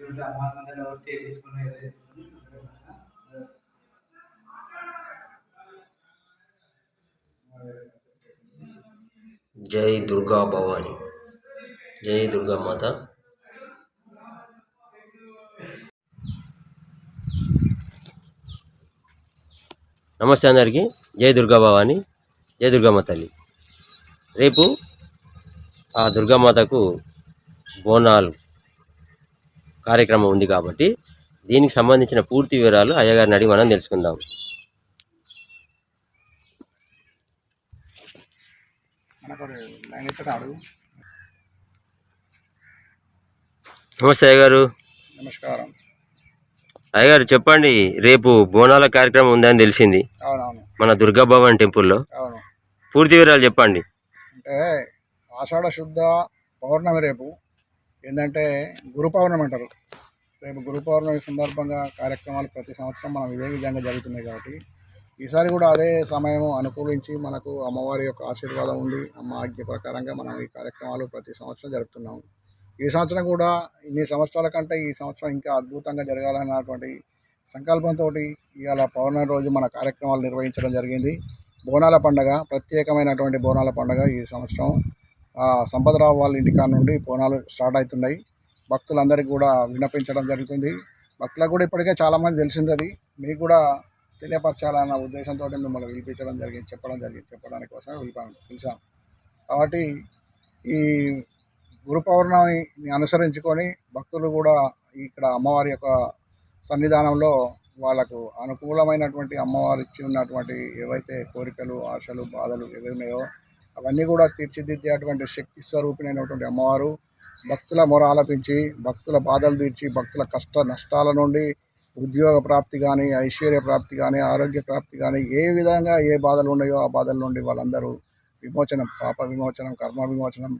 తీసుకుని జై దుర్గా భవాని. జై దుర్గా మాత. నమస్తే అందరికీ. జై దుర్గా భవాని. జై దుర్గమ్మ తల్లి. రేపు ఆ దుర్గామాతకు బోనాలు కార్యక్రమం ఉంది కాబట్టి దీనికి సంబంధించిన పూర్తి వివరాలు అయ్యగారిని అడిగి మనం తెలుసుకుందాం. నమస్తే అయ్యగారు. నమస్కారం. అయ్యగారు చెప్పండి రేపు బోనాల కార్యక్రమం ఉందని తెలిసింది. మన దుర్గా భవన్ టెంపుల్లో. పూర్తి వివరాలు చెప్పండి. అంటే ఆషాఢ శుద్ధ పౌర్ణమి రేపు ఏంటంటే గురు పౌర్ణమి అంటారు. రేపు గురు పౌర్ణమి సందర్భంగా కార్యక్రమాలు ప్రతి సంవత్సరం మనం ఇదే విధంగా జరుగుతున్నాయి కాబట్టి ఈసారి కూడా అదే సమయం అనుకూలించి మనకు అమ్మవారి యొక్క ఆశీర్వాదం ఉంది. అమ్మ ఆజ్ఞ ప్రకారంగా మనం ఈ కార్యక్రమాలు ప్రతి సంవత్సరం జరుపుతున్నాం. ఈ సంవత్సరం కూడా ఇన్ని సంవత్సరాల కంటే ఈ సంవత్సరం ఇంకా అద్భుతంగా జరగాలన్నటువంటి సంకల్పంతో ఇవాళ పౌర్ణమి రోజు మన కార్యక్రమాలు నిర్వహించడం జరిగింది. బోనాల పండగ ప్రత్యేకమైనటువంటి బోనాల పండగ ఈ సంవత్సరం. సంపదరావు వాళ్ళ ఇంటికాడ నుండి బోనాలు స్టార్ట్ అవుతున్నాయి. భక్తులందరికీ కూడా విన్నపించడం జరుగుతుంది. భక్తులకు కూడా ఇప్పటికే చాలామంది తెలిసింది అది. మీకు కూడా తెలియపరచాలన్న ఉద్దేశంతో మిమ్మల్ని పిలిపించడం జరిగింది చెప్పడం జరిగింది. చెప్పడానికి కోసం పిలిపాను పిలిచాం. కాబట్టి ఈ గురు పౌర్ణమిని అనుసరించుకొని భక్తులు కూడా ఇక్కడ అమ్మవారి యొక్క సన్నిధానంలో వాళ్ళకు అనుకూలమైనటువంటి అమ్మవారు ఇచ్చి ఉన్నటువంటి ఏవైతే కోరికలు ఆశలు బాధలు ఏవి ఉన్నాయో అవన్నీ కూడా తీర్చిదిద్దేటువంటి శక్తి స్వరూపిణైనటువంటి అమ్మవారు భక్తుల మొర ఆలపించి భక్తుల బాధలు తీర్చి భక్తుల కష్ట నష్టాల నుండి ఉద్యోగ ప్రాప్తి కానీ ఐశ్వర్య ప్రాప్తి కానీ ఆరోగ్య ప్రాప్తి కానీ ఏ విధంగా ఏ బాధలు ఉన్నాయో ఆ బాధల నుండి వాళ్ళందరూ విమోచనం పాప విమోచనం కర్మ విమోచనం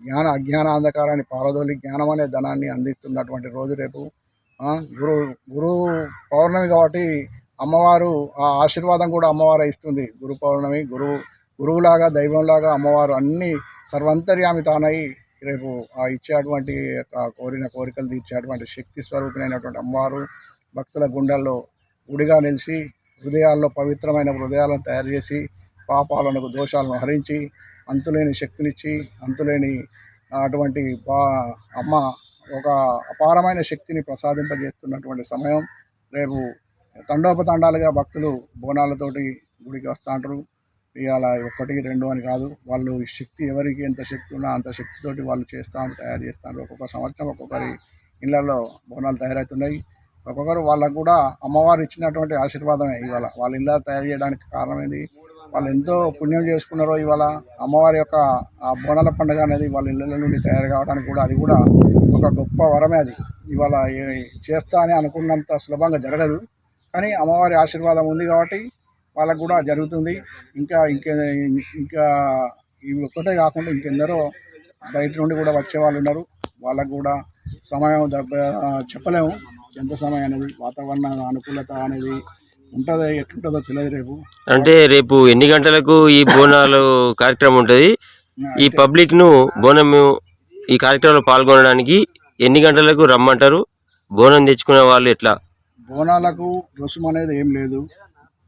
జ్ఞాన అజ్ఞాన అంధకారాన్ని పారదోలి జ్ఞానం అనే ధనాన్ని అందిస్తున్నటువంటి రోజు రేపు. గురు గురు పౌర్ణమి కాబట్టి అమ్మవారు ఆ ఆశీర్వాదం కూడా అమ్మవారు ఇస్తుంది. గురు పౌర్ణమి గురువు గురువులాగా దైవంలాగా అమ్మవారు అన్ని సర్వంతర్యామి తానై రేపు ఆ ఇచ్చేటువంటి యొక్క కోరిన కోరికలు తీర్చేటువంటి శక్తి స్వరూపిణైనటువంటి అమ్మవారు భక్తుల గుండెల్లో గుడిగా నిలిచి హృదయాల్లో పవిత్రమైన హృదయాలను తయారు చేసి పాపాలను దోషాలను హరించి అంతులేని శక్తినిచ్చి అంతులేని అటువంటి బా అమ్మ ఒక అపారమైన శక్తిని ప్రసాదింపజేస్తున్నటువంటి సమయం రేపు తండోపతండాలుగా భక్తులు బోనాలతోటి గుడికి వస్తుంటారు ఇవాళ ఒకటి రెండు అని కాదు. వాళ్ళు ఈ శక్తి ఎవరికి ఎంత శక్తి ఉన్నా అంత శక్తితోటి వాళ్ళు చేస్తాను తయారు చేస్తారు. ఒక్కొక్క సంవత్సరం ఒక్కొక్కరి ఇళ్ళలో బోనాలు తయారవుతున్నాయి. ఒక్కొక్కరు వాళ్ళకు కూడా అమ్మవారు ఇచ్చినటువంటి ఆశీర్వాదమే ఇవాళ. వాళ్ళ ఇళ్ళ తయారు చేయడానికి కారణమైంది వాళ్ళు ఎంతో పుణ్యం చేసుకున్నారో ఇవాళ. అమ్మవారి యొక్క ఆ బోనాల పండుగ అనేది వాళ్ళ ఇళ్ళ నుండి తయారు కావడానికి కూడా అది కూడా ఒక గొప్ప వరమే అది. ఇవాళ ఏ- చేస్తా అని అనుకున్నంత సులభంగా జరగదు. కానీ అమ్మవారి ఆశీర్వాదం ఉంది కాబట్టి వాళ్ళకు కూడా జరుగుతుంది. ఇంకా ఇంకే ఇంకా ఇవి ఒక్కటే కాకుండా ఇంకెందరో బయట నుండి కూడా వచ్చే వాళ్ళు ఉన్నారు. వాళ్ళకు కూడా సమయం చెప్పలేము. ఎంత సమయం అనేది వాతావరణ అనుకూలత అనేది ఉంటుందో ఎట్లుంటుందో తెలియదు రేపు. అంటే రేపు ఎన్ని గంటలకు ఈ బోనాలు కార్యక్రమం ఉంటుంది? ఈ పబ్లిక్ను బోనం ఈ కార్యక్రమంలో పాల్గొనడానికి ఎన్ని గంటలకు రమ్మంటారు? బోనం తెచ్చుకునే వాళ్ళు ఎట్లా? బోనాలకు రుసుము అనేది ఏం లేదు.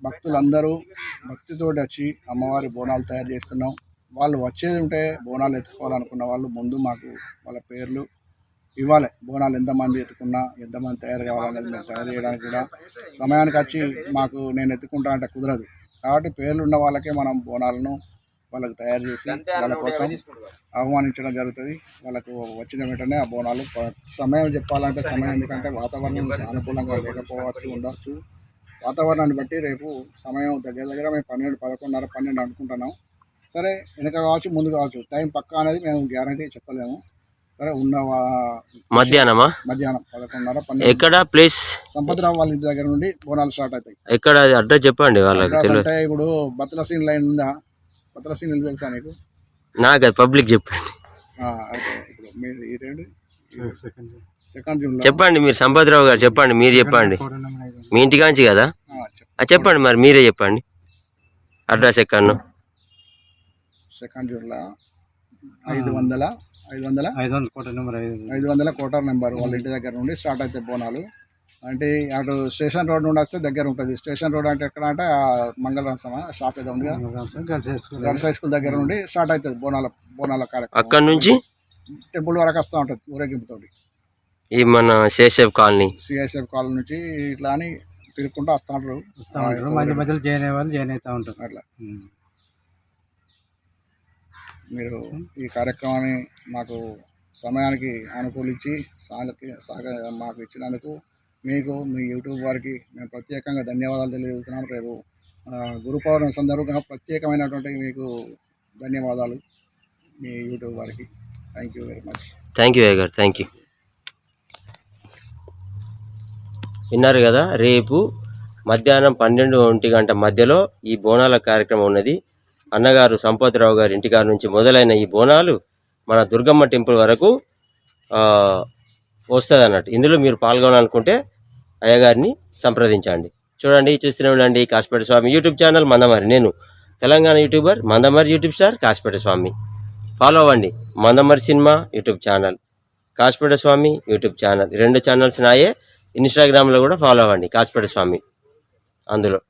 భక్తులందరూ భక్తితోటి వచ్చి అమ్మవారి బోనాలు తయారు చేస్తున్నాం. వాళ్ళు వచ్చేది ఉంటే బోనాలు ఎత్తుకోవాలనుకున్న వాళ్ళు ముందు మాకు వాళ్ళ పేర్లు ఇవ్వాలి. బోనాలు ఎంతమంది ఎత్తుకున్నా ఎంతమంది తయారు కావాలనేది మేము తయారు చేయడానికి కూడా సమయానికి వచ్చి మాకు నేను ఎత్తుకుంటా అంటే కుదరదు. కాబట్టి పేర్లు ఉన్న వాళ్ళకే మనం బోనాలను వాళ్ళకి తయారు చేసి వాళ్ళ కోసం ఆహ్వానించడం జరుగుతుంది. వాళ్ళకు వచ్చిన వెంటనే ఆ బోనాలు సమయం చెప్పాలంటే సమయం ఎందుకంటే వాతావరణం అనుకూలంగా లేకపోవచ్చు ఉండవచ్చు వాతావరణాన్ని బట్టి రేపు సమయం దగ్గర దగ్గర మేము పన్నెండు పదకొండున్నర పన్నెండు అనుకుంటున్నాం. సరే వెనక కావచ్చు ముందు కావచ్చు టైం పక్కా అనేది మేము గ్యారంటీ చెప్పలేము. సరే ఉన్న మధ్యాహ్నమా? మధ్యాహ్నం పదకొండున్నర పన్నెండు. ఎక్కడ ప్లేస్? సంపత్రావు వాళ్ళ ఇంటి దగ్గర నుండి బోనాలు స్టార్ట్ అవుతాయి. ఎక్కడ అడ్రస్ చెప్పండి వాళ్ళకి అంటే ఇప్పుడు బత్తుల సీన్ లైన్ ఉందా? బత్తుల సీన్ ఇల్లు తెలుసా నీకు? నాకు పబ్లిక్ చెప్పండి. ఇప్పుడు మీరు చెప్పండి మీరు సంపత్రావు గారు చెప్పండి మీరు చెప్పండి. మీ ఇంటికాంచి కదా? చెప్పండి. మరి మీరే చెప్పండి. అడ్రస్ ఎక్కడను. సెకండ్ జూన్లో ఐదు వందల ఐదు వందల? ఐదు వందల కోట నెంబర్ ఐదు ఐదు వందల కోటర్ నెంబర్ వాళ్ళ ఇంటి దగ్గర నుండి స్టార్ట్ అవుతాయి బోనాలు. అంటే అటు స్టేషన్ రోడ్ నుండి వస్తే దగ్గర ఉంటుంది. స్టేషన్ రోడ్ అంటే ఎక్కడ అంటే సమా షాప్ ఏదో ఉంది కదా. Girls high school girls high school దగ్గర నుండి స్టార్ట్ అవుతుంది బోనాల బోనాల కార్యక్రమం. అక్కడ నుంచి? టెంపుల్ వరకు వస్తూ ఉంటుంది ఊరేగింపుతోటి. ఈ మన శేషవ్ కాలనీ. సిఐఎస్ఎఫ్ కాలనీ నుంచి ఇట్లా అని తిరుగుకుంటూ వస్తూ ఉంటారు. వస్తూ ఉంటారు. మధ్య మధ్యలో జాయిన్ అయ్యే వాళ్ళు జాయిన్ అవుతూ ఉంటారు. అట్లా. ఉమ్. మీరు ఈ కార్యక్రమాన్ని మాకు సమయానికి అనుకూలించి సాగకి సాగ మాకు ఇచ్చినందుకు మీకు మీ యూట్యూబ్ వారికి మేము ప్రత్యేకంగా ధన్యవాదాలు తెలియజేస్తున్నాం రేపు ఆ, గురు పౌర్ణమి సందర్భంగా ప్రత్యేకమైనటువంటి మీకు ధన్యవాదాలు మీ యూట్యూబ్ వారికి. Thank you very much thank you గారు థ్యాంక్ యూ విన్నారు కదా రేపు మధ్యాహ్నం పన్నెండు ఒంటి గంట మధ్యలో ఈ బోనాల కార్యక్రమం ఉన్నది. అన్నగారు సంపత్రావు గారి ఇంటికాడ నుంచి మొదలైన ఈ బోనాలు మన దుర్గమ్మ టెంపుల్ వరకు వస్తుంది అన్నట్టు ఇందులో మీరు పాల్గొనాలనుకుంటే అయ్యగారిని సంప్రదించండి. చూడండి చూస్తూనే ఉండండి. కాశపేట స్వామి యూట్యూబ్ ఛానల్ మందమరి నేను Telangana YouTuber Mandamarri YouTube star Kashapeta Swamy. Follow అవ్వండి. Mandamarri cinema YouTube channel. Kashapeta Swamy YouTube channel. రెండు ఛానల్స్ నాయే. ఇన్స్టాగ్రామ్లో కూడా ఫాలో అవ్వండి కాశపేట స్వామి. అందులో.